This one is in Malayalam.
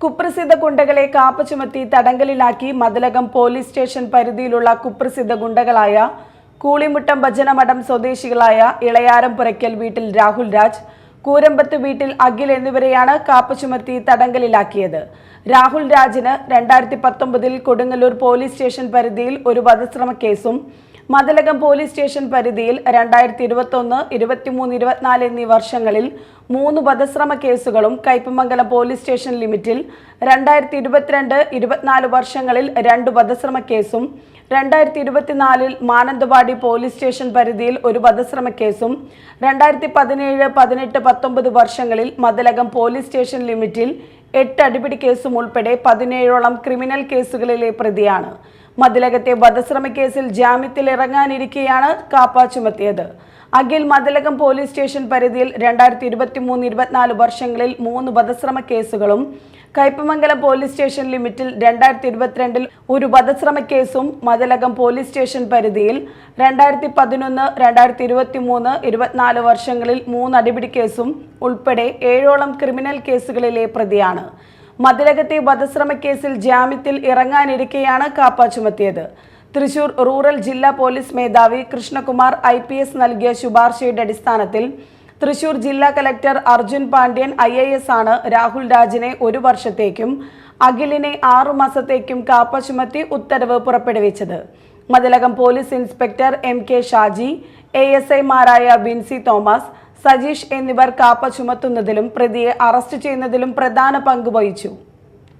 കുപ്രസിദ്ധ ഗുണ്ടകളെ കാപ്പ ചുമത്തി തടങ്കലിലാക്കി മതിലകം പോലീസ് സ്റ്റേഷൻ പരിധിയിലുള്ള കുപ്രസിദ്ധ ഗുണ്ടകളായ കൂളിമുട്ടം ഭജനമഠം സ്വദേശികളായ ഇളയാരം പുരയ്ക്കൽ വീട്ടിൽ രാഹുൽ രാജ് കൂരമ്പത്ത് വീട്ടിൽ അഖിൽ എന്നിവരെയാണ് കാപ്പ ചുമത്തി തടങ്കലിലാക്കിയത്. രാഹുൽ രാജിന് രണ്ടായിരത്തി പത്തൊമ്പതിൽ കൊടുങ്ങല്ലൂർ പോലീസ് സ്റ്റേഷൻ പരിധിയിൽ ഒരു വധശ്രമ കേസും മതിലകം പോലീസ് സ്റ്റേഷൻ പരിധിയിൽ രണ്ടായിരത്തി ഇരുപത്തൊന്ന് ഇരുപത്തിമൂന്ന് ഇരുപത്തിനാല് എന്നീ വർഷങ്ങളിൽ മൂന്ന് വധശ്രമ കേസുകളും കയ്പമംഗലം പോലീസ് സ്റ്റേഷൻ ലിമിറ്റിൽ രണ്ടായിരത്തി ഇരുപത്തിരണ്ട് ഇരുപത്തിനാല് വർഷങ്ങളിൽ രണ്ട് വധശ്രമ കേസും രണ്ടായിരത്തി ഇരുപത്തിനാലിൽ മാനന്തവാടി പോലീസ് സ്റ്റേഷൻ പരിധിയിൽ ഒരു വധശ്രമ കേസും രണ്ടായിരത്തി പതിനേഴ് പതിനെട്ട് പത്തൊമ്പത് വർഷങ്ങളിൽ മതിലകം പോലീസ് സ്റ്റേഷൻ ലിമിറ്റിൽ എട്ട് അടിപിടി കേസും ഉൾപ്പെടെ പതിനേഴോളം ക്രിമിനൽ കേസുകളിലെ പ്രതിയാണ്. മതിലകത്തെ വധശ്രമ കേസിൽ ജാമ്യത്തിൽ ഇറങ്ങാനിരിക്കെയാണ് കാപ്പ ചുമത്തിയത്. അഖിൽ മതിലകം പോലീസ് സ്റ്റേഷൻ പരിധിയിൽ രണ്ടായിരത്തി ഇരുപത്തി മൂന്ന് ഇരുപത്തിനാല് വർഷങ്ങളിൽ മൂന്ന് വധശ്രമ കേസുകളും കയ്പമംഗലം പോലീസ് സ്റ്റേഷൻ ലിമിറ്റിൽ രണ്ടായിരത്തി ഇരുപത്തിരണ്ടിൽ ഒരു വധശ്രമ കേസും മതിലകം പോലീസ് സ്റ്റേഷൻ പരിധിയിൽ രണ്ടായിരത്തി പതിനൊന്ന് രണ്ടായിരത്തി ഇരുപത്തി മൂന്ന് ഇരുപത്തിനാല് വർഷങ്ങളിൽ മൂന്ന് അടിപിടി കേസും ഉൾപ്പെടെ ഏഴോളം ക്രിമിനൽ കേസുകളിലെ പ്രതിയാണ്. മതിലകത്തെ വധശ്രമ കേസിൽ ജാമ്യത്തിൽ ഇറങ്ങാനിരിക്കെയാണ് കാപ്പ ചുമത്തിയത്. തൃശൂർ റൂറൽ ജില്ലാ പോലീസ് മേധാവി കൃഷ്ണകുമാർ ഐ നൽകിയ ശുപാർശയുടെ അടിസ്ഥാനത്തിൽ തൃശൂർ ജില്ലാ കലക്ടർ അർജുൻ പാണ്ഡ്യൻ ഐ ആണ്. രാഹുൽ രാജിനെ ഒരു വർഷത്തേക്കും അഖിലിനെ ആറു മാസത്തേക്കും കാപ്പ ചുമത്തി ഉത്തരവ് പുറപ്പെടുവിച്ചത്. Mathilakam police inspector M K Shaji A S ഐമാരായ വിൻസി തോമസ് സജീഷ് എന്നിവർ കാപ്പ ചുമത്തുന്നതിലും പ്രതിയെ അറസ്റ്റ് ചെയ്യുന്നതിലും പ്രധാന പങ്ക് വഹിച്ചു.